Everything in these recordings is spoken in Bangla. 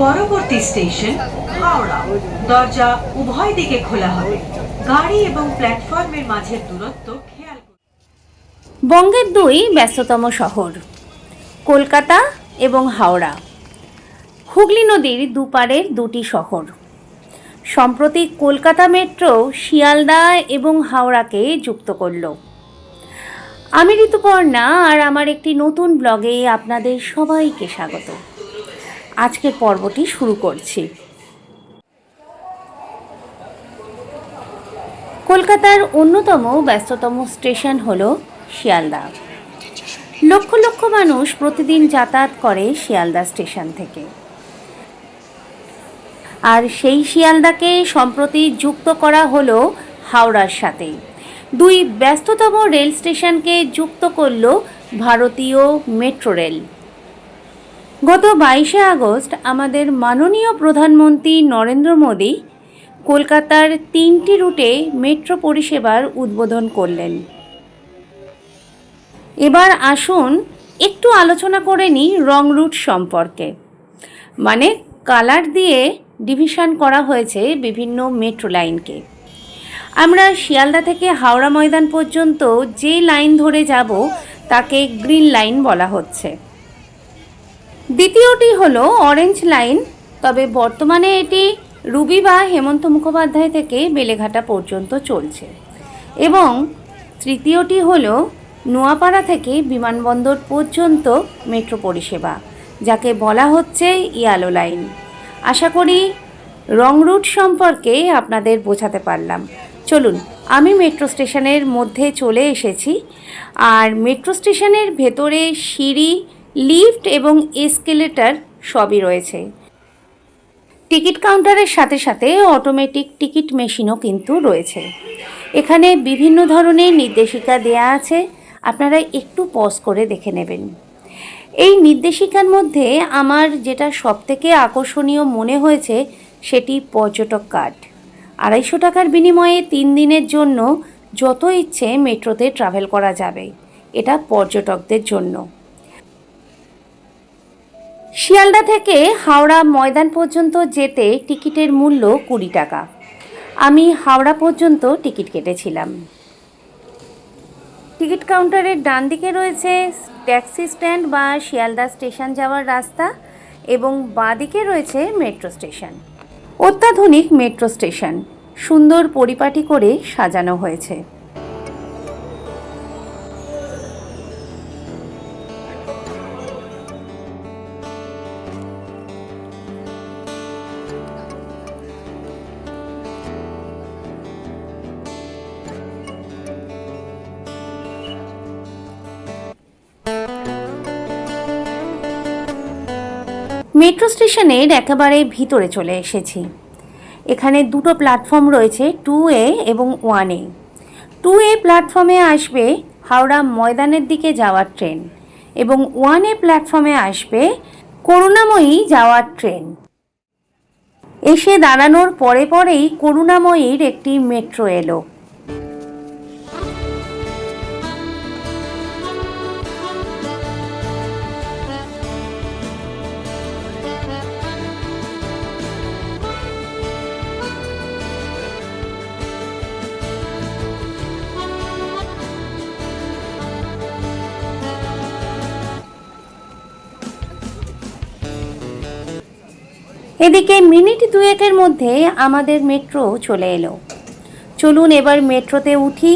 পরবর্তী স্টেশন, হাওড়া। দরজা উভয় দিকে খোলা হবে। গাড়ি এবং প্ল্যাটফর্মের মাঝের দূরত্ব খেয়াল বঙ্গের দুই ব্যস্ততম শহর, কলকাতা এবং হাওড়া। হুগলি নদীর দুপারের দুটি শহর। সম্প্রতি কলকাতা মেট্রো শিয়ালদা এবং হাওড়াকে যুক্ত করল। আমি ঋতুপর্ণা, আর আমার একটি নতুন ব্লগে আপনাদের সবাইকে স্বাগত। আজকের পর্বটি শুরু করছি। কলকাতার অন্যতম ব্যস্ততম স্টেশন হল শিয়ালদা। লক্ষ লক্ষ মানুষ প্রতিদিন যাতায়াত করে শিয়ালদা স্টেশন থেকে। আর সেই শিয়ালদাকে সম্প্রতি যুক্ত করা হলো হাওড়ার সাথে। দুই ব্যস্ততম রেল স্টেশনকে যুক্ত করল ভারতীয় মেট্রো রেল। গত বাইশে আগস্ট আমাদের মাননীয় প্রধানমন্ত্রী নরেন্দ্র মোদী কলকাতার তিনটি রুটে মেট্রো পরিষেবার উদ্বোধন করলেন। এবার আসুন একটু আলোচনা করে নিই রং রুট সম্পর্কে। মানে কালার দিয়ে ডিভিশন করা হয়েছে বিভিন্ন মেট্রো লাইনকে। আমরা শিয়ালদা থেকে হাওড়া ময়দান পর্যন্ত যে লাইন ধরে যাব তাকে গ্রিন লাইন বলা হচ্ছে। দ্বিতীয়টি হলো অরেঞ্জ লাইন তবে বর্তমানে এটি রুবি বা হেমন্ত মুখোপাধ্যায় থেকে বেলেঘাটা পর্যন্ত চলছে। এবং তৃতীয়টি হলো নোয়াপাড়া থেকে বিমানবন্দর পর্যন্ত মেট্রো পরিষেবা, যাকে বলা হচ্ছে ইয়ালো লাইন আশা করি রং রুট সম্পর্কে আপনাদের বোঝাতে পারলাম। চলুন, আমি মেট্রো স্টেশনের মধ্যে চলে এসেছি। আর মেট্রো স্টেশনের ভেতরে সিঁড়ি লিফট এবং এসকেলেটর সবই রয়েছে। টিকিট কাউন্টারের সাথে সাথে অটোমেটিক টিকিট মেশিনও কিন্তু রয়েছে। এখানে বিভিন্ন ধরনের নির্দেশিকা দেয়া আছে। আপনারা একটু পজ করে দেখে নেবেন। এই নির্দেশিকার মধ্যে আমার যেটা সবথেকে আকর্ষণীয় মনে হয়েছে সেটি পর্যটক কার্ড। আড়াইশো টাকার বিনিময়ে তিন দিনের জন্য যত ইচ্ছে মেট্রোতে ট্রাভেল করা যাবে। এটা পর্যটকদের জন্য। শিয়ালদা থেকে হাওড়া ময়দান পর্যন্ত যেতে টিকিটের মূল্য কুড়ি টাকা। আমি হাওড়া পর্যন্ত টিকিট কেটেছিলাম। টিকিট কাউন্টারের ডান দিকে রয়েছে ট্যাক্সি স্ট্যান্ড বা শিয়ালদা স্টেশন যাওয়ার রাস্তা এবং বাঁ দিকে রয়েছে মেট্রো স্টেশন। অত্যাধুনিক মেট্রো স্টেশন। সুন্দর পরিপাটি করে সাজানো হয়েছে। মেট্রো স্টেশনের একেবারে ভিতরে চলে এসেছি। এখানে দুটো প্ল্যাটফর্ম রয়েছে, টু এ এবং ওয়ান এ। টু এ প্ল্যাটফর্মে আসবে হাওড়া ময়দানের দিকে যাওয়ার ট্রেন এবং ওয়ান এ প্ল্যাটফর্মে আসবে করুণাময়ী যাওয়ার ট্রেন। এসে দাঁড়ানোর পরে পরেই করুণাময়ীর একটি মেট্রো এলো। এদিকে মিনিট দুয়েকের মধ্যে আমাদের মেট্রো চলে এলো। চলুন এবার মেট্রোতে উঠি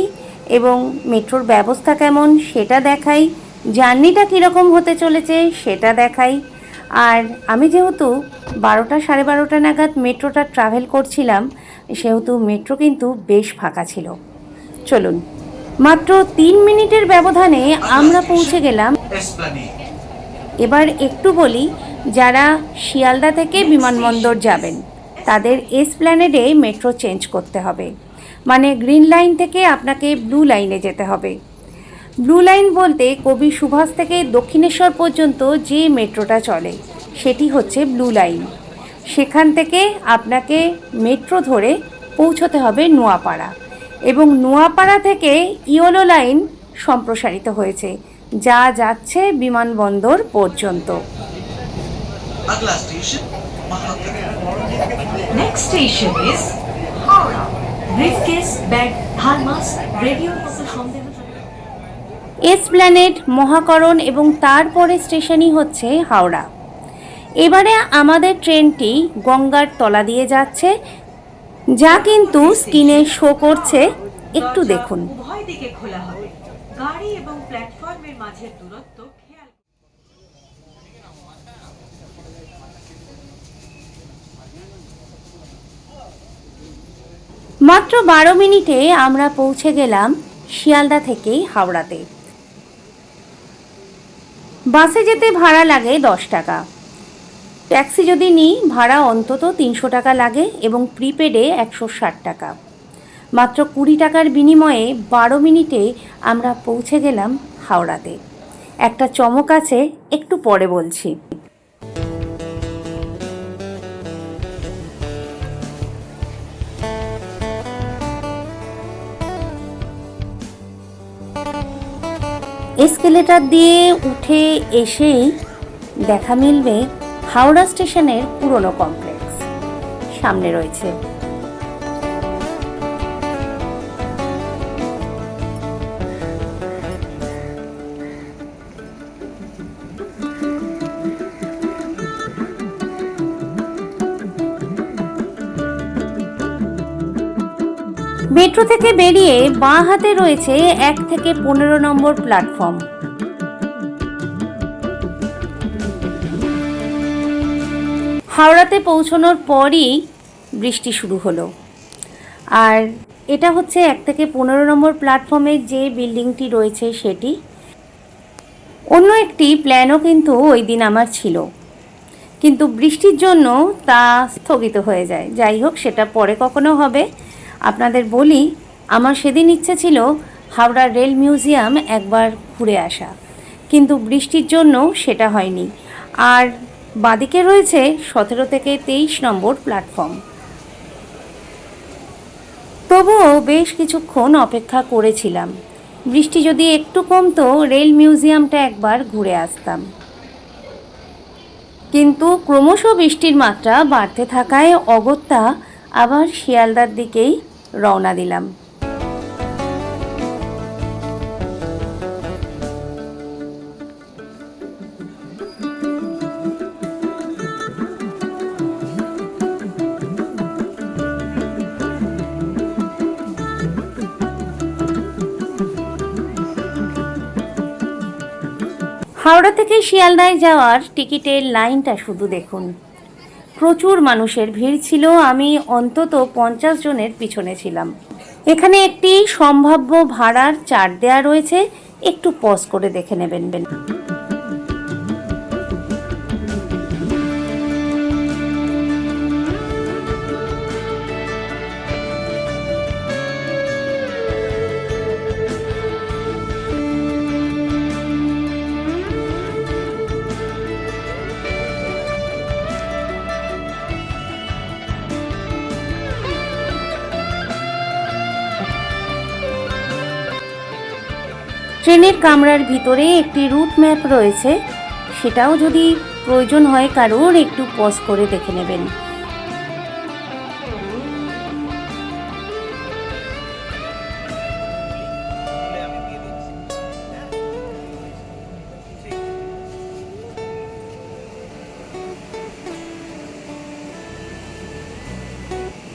এবং মেট্রোর ব্যবস্থা কেমন সেটা দেখাই জার্নিটা কীরকম হতে চলেছে সেটা দেখাই। আর আমি যেহেতু বারোটা সাড়ে বারোটা নাগাদ মেট্রোটা ট্রাভেল করছিলাম সেহেতু মেট্রো কিন্তু বেশ ফাঁকা ছিল। চলুন। মাত্র তিন মিনিটের ব্যবধানে আমরা পৌঁছে গেলাম। এবার একটু বলি যারা শিয়ালদা থেকে বিমানবন্দর যাবেন, তাদের এস প্ল্যানেডে মেট্রো চেঞ্জ করতে হবে। মানে গ্রিন লাইন থেকে আপনাকে ব্লু লাইনে যেতে হবে। ব্লু লাইন বলতে কবি সুভাষ থেকে দক্ষিণেশ্বর পর্যন্ত যে মেট্রোটা চলে, সেটি হচ্ছে ব্লু লাইন সেখান থেকে আপনাকে মেট্রো ধরে পৌঁছতে হবে নোয়াপাড়া এবং নোয়াপাড়া থেকে ইয়োলো লাইন সম্প্রসারিত হয়েছে, যা যাচ্ছে বিমানবন্দর পর্যন্ত। अगला station Next station is Howrah. Briefcase, bag, thermos, radio মতো সন্দেহ এসপ্ল্যানেড মহাকরণ এবং তারপরে স্টেশনই হচ্ছে হাওড়া এবারে আমাদের ট্রেনটি গঙ্গার তলা দিয়ে যাচ্ছে যা কিন্তু স্ক্রিনে শো করছে একটু দরজা দেখুন উভয় দিকে খোলা হবে গাড়ি এবং প্ল্যাটফর্মের মাঝের মাত্র বারো মিনিটে আমরা পৌঁছে গেলাম শিয়ালদা থেকে হাওড়াতে। বাসে যেতে ভাড়া লাগে দশ টাকা। ট্যাক্সি যদি নিই, ভাড়া অন্তত তিনশো টাকা লাগে এবং প্রিপেডে একশো ষাট টাকা। মাত্র কুড়ি টাকার বিনিময়ে বারো মিনিটে আমরা পৌঁছে গেলাম হাওড়াতে। একটা চমক আছে, একটু পরে বলছি। এসকেলেটার দিয়ে উঠে এসেই দেখা মিলবে হাওড়া স্টেশনের পুরনো কমপ্লেক্স। সামনে রয়েছে মেট্রো থেকে বেরিয়ে বাঁ হাতে রয়েছে এক থেকে পনেরো নম্বর প্ল্যাটফর্ম। হাওড়াতে পৌঁছানোর পরই বৃষ্টি শুরু হলো। আর এটা হচ্ছে এক থেকে পনেরো নম্বর প্ল্যাটফর্মের যে বিল্ডিংটি রয়েছে সেটি। অন্য একটি প্ল্যানও কিন্তু ওই দিন আমার ছিল। কিন্তু বৃষ্টির জন্য তা স্থগিত হয়ে যায়। যাই হোক, সেটা পরে কখনো হবে। আপনাদের বলি, আমার সেদিন ইচ্ছে ছিল হাওড়া রেল মিউজিয়াম একবার ঘুরে আসা। কিন্তু বৃষ্টির জন্য সেটা হয়নি। আর বাদিকে রয়েছে সতেরো থেকে তেইশ নম্বর প্ল্যাটফর্ম তবুও বেশ কিছুক্ষণ অপেক্ষা করেছিলাম। বৃষ্টি যদি একটু কমতো, রেল মিউজিয়ামটা একবার ঘুরে আসতাম। কিন্তু ক্রমশ বৃষ্টির মাত্রা বাড়তে থাকায় অগত্যা আবার শিয়ালদার দিকেই রওনা দিলাম। হাওড়া থেকে শিয়ালদায় যাওয়ার টিকিটের লাইনটা শুধু দেখুন। প্রচুর মানুষের ভিড় ছিল। আমি অন্তত পঞ্চাশ জনের পিছনে ছিলাম। এখানে একটি সম্ভাব্য ভাড়ার চার দেয়া রয়েছে। একটু পজ করে দেখে নেবেন ট্রেনের কামরার ভিতরে একটি রুট ম্যাপ রয়েছে। সেটাও যদি প্রয়োজন হয় কারোর, একটু পজ করে দেখে নেবেন।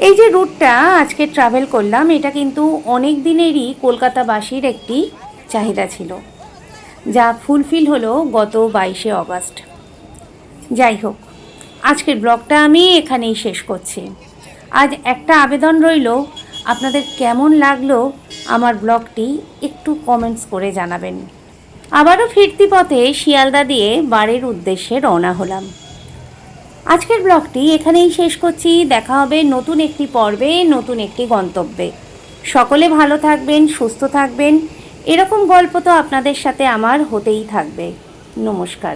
এই যে রুটটা, আজকে ট্রাভেল করলাম, এটা কিন্তু অনেক দিনেরই কলকাতাবাসীর একটি চাহিদা ছিল, যা ফুলফিল হলো গত বাইশে অগস্ট। যাই হোক, আজকের ব্লগটা আমি এখানেই শেষ করছি। আজ একটা আবেদন রইল, আপনাদের কেমন লাগল আমার ব্লগটি একটু কমেন্টস করে জানাবেন। আবারও ফিরতি পথে শিয়ালদা দিয়ে বাড়ির উদ্দেশ্যে রওনা হলাম। আজকের ব্লগটি এখানেই শেষ করছি, দেখা হবে নতুন একটি পর্বে, নতুন একটি গন্তব্যে। সকলে ভালো থাকবেন, সুস্থ থাকবেন। এরকম গল্প তো আপনাদের সাথে আমার হতেই থাকবে। নমস্কার।